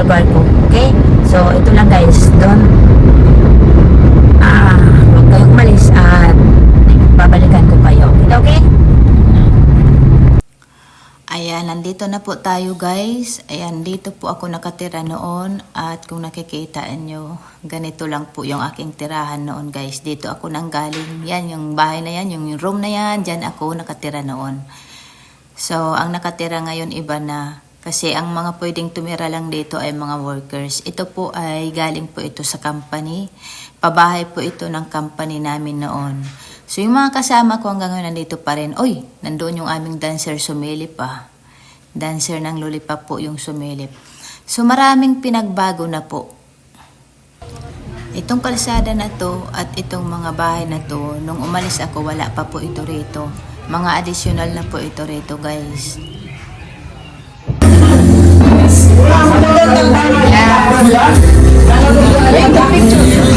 lugar ko. Okay? So, ito lang guys. Doon. Ah, huwag kayong umalis at babalikan ko kayo. Okay? okay? Ayan, nandito na po tayo guys. Ayan, dito po ako nakatira noon at kung nakikita nyo, ganito lang po yung aking tirahan noon guys. Dito ako nang galing. Yan, yung bahay na yan, yung room na yan, dyan ako nakatira noon. So, ang nakatira ngayon iba na. Kasi ang mga pwedeng tumira lang dito ay mga workers. Ito po ay galing po ito sa company. Pabahay po ito ng company namin noon. So yung mga kasama ko hanggang ngayon nandito pa rin. Oy, nandoon yung aming dancer sumilip pa. Dancer ng lollipop po yung sumilip. So maraming pinagbago na po. Itong kalsada na to at itong mga bahay na to, nung umalis ako wala pa po ito rito. Mga additional na po ito rito guys.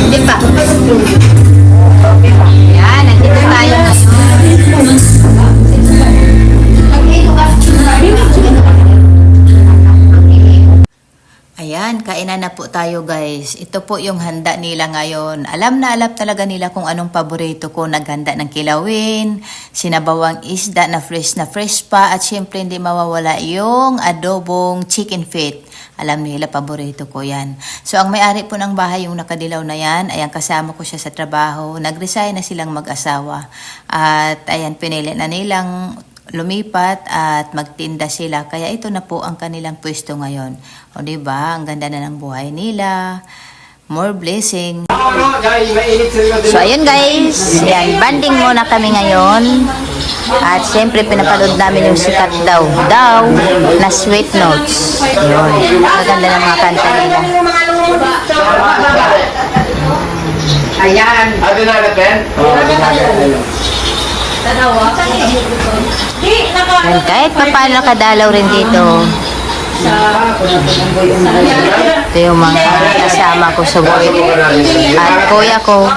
Hindi pa. Yan, nandito tayo ngayon. Ayan, kainan na po tayo guys. Ito po yung handa nila ngayon. Alam na alam talaga nila kung anong paborito ko. Naghanda ng kilawin, sinabawang isda na fresh na fresh pa, at syempre hindi mawawala yung adobong chicken feet. Alam nila, paborito ko yan. So, ang may-ari po ng bahay, yung nakadilaw na yan, ayan, kasama ko siya sa trabaho. Nag-resign na silang mag-asawa. At, ayan, pinili na nilang lumipat at magtinda sila. Kaya ito na po ang kanilang pwesto ngayon. O, di ba Ang ganda na ng buhay nila. More blessing. So, ayun guys. Yan, banding muna kami ngayon. At siyempre, pinapanood namin yung sikat daw. Daw na sweet notes. Yun. Maganda ng mga kanta nila. Ayan. Ate na natin? Oo, ate na Yan, kahit pa paano nakadalaw rin dito. Ito yung mga kasama ko sa work. At kuya ko,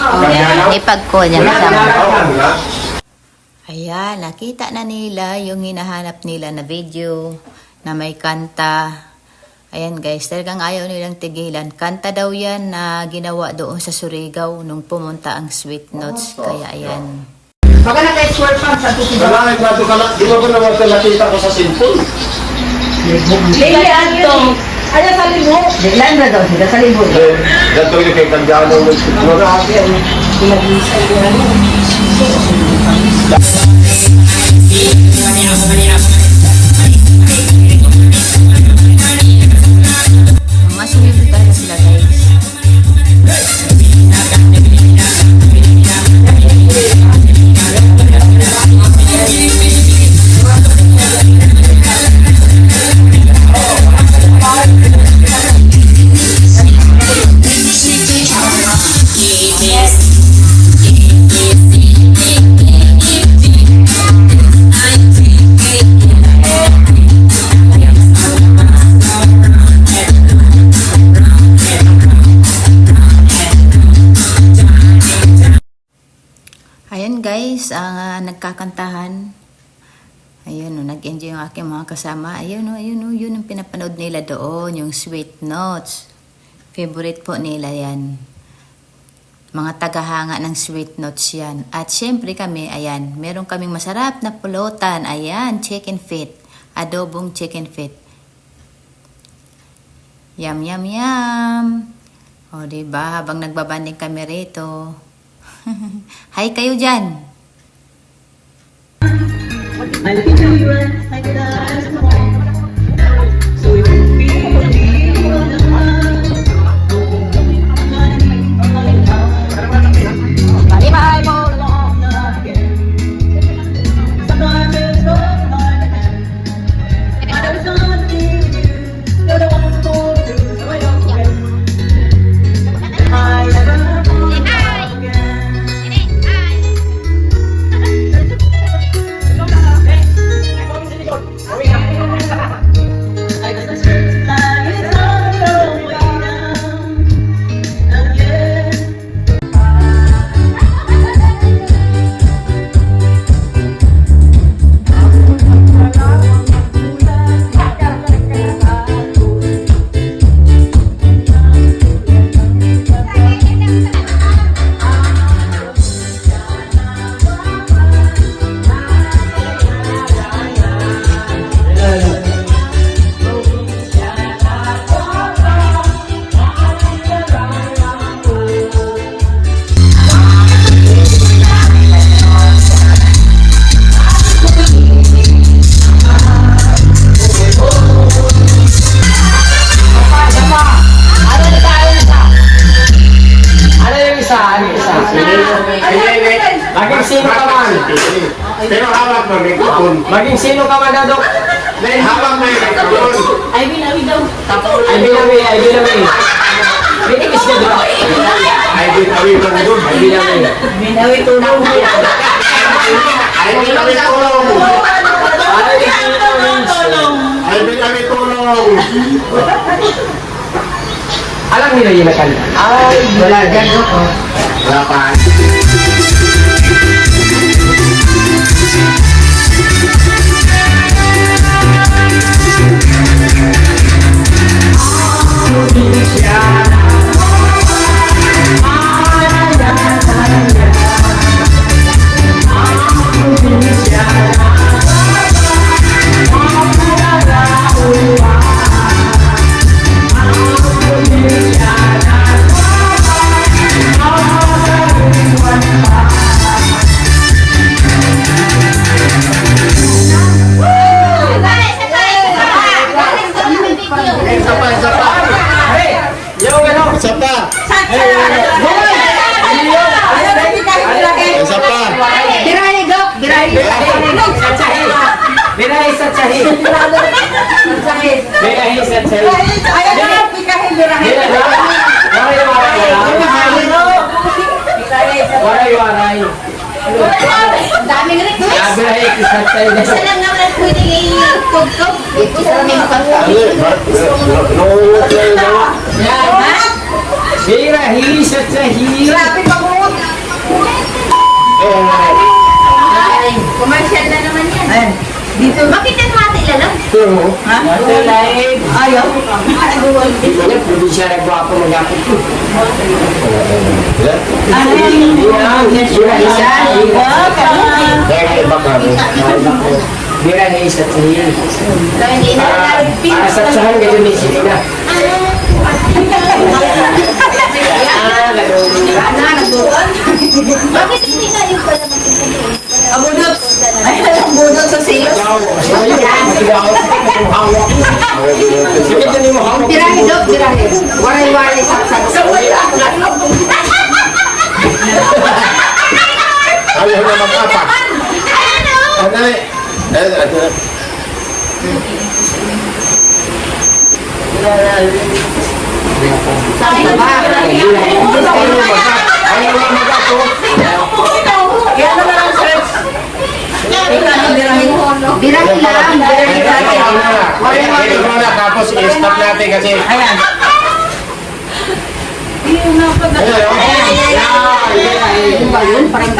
ipag ko niya kasama. Ayan, nakita na nila yung hinahanap nila na video na may kanta. Ayan guys, talagang ayaw nilang tigilan. Kanta daw yan na ginawa doon sa Surigao nung pumunta ang Sweet Notes. Kaya ayan. Baka naka-export pa sa tutin. Wala, nagbato ka lang. Di ba ko naman nakita ko sa cellphone? Lilan to. Ano sa libo? Lilan na daw sila sa libo. Eh, Dato yung kay Kandiano ng cellphone. Mga nagkakantahan. Ayun, oh, nag-enjoy yung aking mga kasama. Ayun, oh, ayun, oh, yun ang pinapanood nila doon, yung Sweet Notes. Favorite po nila yan. Mga tagahanga ng Sweet Notes yan. At syempre kami, ayan, meron kaming masarap na pulutan. Ayan, chicken feet. Adobong chicken feet. Yum, yum, yum. O, diba? Habang nagbabanding kami rito. Hi kayo dyan. Pero hawak mo, may kupon. Maging sino ka man Dok? Hawak mo yung kupon. Ay, binawi daw. Ay, binami, ay, binami. Binikis ka, Dok. Ay, di kami lang doon. Ay, binami. Binawi tulong. Ay, di kami tulong. Ay, binami. Ay, di kami tulong. Alam nila yung nakanta. Ay, wala dyan. oh. Wala pa. Isa lang naman pwedeng i-kog-kog. Ano eh, ba- Nungulot kayo na. Binahi sa tsahi. Grabe pa mo. Na naman yan. Ayan. Dito. Bakit yan mati lalang? Pero, Ha? Matulay. Ayaw. Wala, pwede siya nagwapo magapit ko. Ano Yan, binahi sa tsahi. dahil iba ka rin. Binahi sa tsahi. Hindi na Para nalagping. para sa tsahan kayo ni Silina. Ah, nagbukan. Bakit hindi na yung pala magkikita Abunot. Ay, abunot sa silo. Sige, dyan mo hawak. Tirahe, Dok, tirahe. Waray-waray, saksak. Ayaw na mag-apa. Ano eh? Birahe lang, birahe lang. Ito muna, tapos i-stop natin kasi. Ayan. Ayun, Ano ba yun? Parang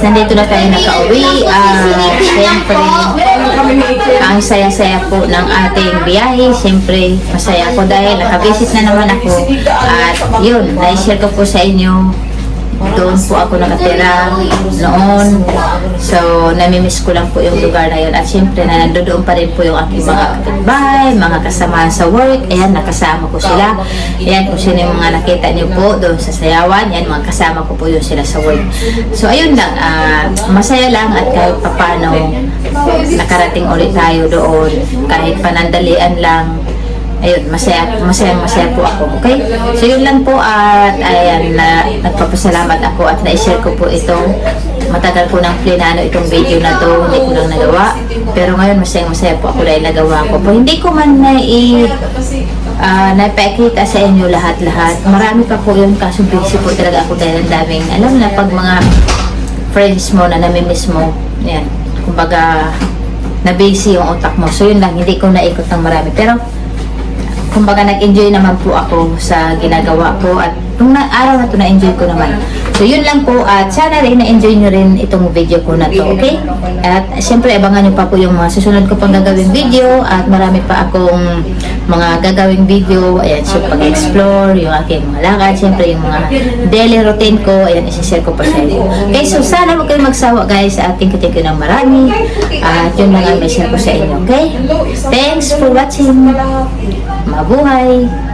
guys, nandito na tayo nakauwi. Ah, Siyempre, ang saya-saya po ng ating biyahe. Siyempre, masaya ako dahil nakabisit na naman ako. At yun, na-share ko po sa inyo. Doon po ako nakatira noon. So, namimiss ko lang po yung lugar na yun. At siyempre, na nandoon pa rin po yung aking mga kapitbahay, mga kasama sa work. Ayan, nakasama ko sila. Ayan, kung sino yung mga nakita niyo po doon sa sayawan. Yan, mga kasama ko po yun sila sa work. So, ayun lang. ah, masaya lang at kahit papano nakarating ulit tayo doon. Kahit panandalian lang ayun, masaya, masaya, masaya po ako. Okay? So, yun lang po at ayan, na, nagpapasalamat ako at na-share ko po itong matagal ko nang plinano itong video na to, hindi ko lang nagawa. Pero ngayon, masaya, masaya po ako dahil nagawa ko po. Hindi ko man na i ah naipakita sa inyo lahat-lahat. Marami pa po yun, kaso busy po talaga ako dahil ang daming, alam na, pag mga friends mo na namimiss mo, yan, kumbaga, na busy yung utak mo. So, yun lang, hindi ko naikot ng marami. Pero, kumbaga nag-enjoy naman po ako sa ginagawa ko at nung araw na to na-enjoy ko naman. So yun lang po at sana rin na-enjoy nyo rin itong video ko na to, okay? At syempre abangan nyo pa po yung mga susunod ko pang gagawing video at marami pa akong mga gagawing video. Ayan, so pag-explore, yung aking mga lakad, syempre yung mga daily routine ko, ayan, isi-share ko pa sa inyo. Okay, so sana huwag kayong magsawa guys at thank you, thank you ng marami. At yun lang ang may share ko sa inyo, okay? Thanks for watching. Mabuhay!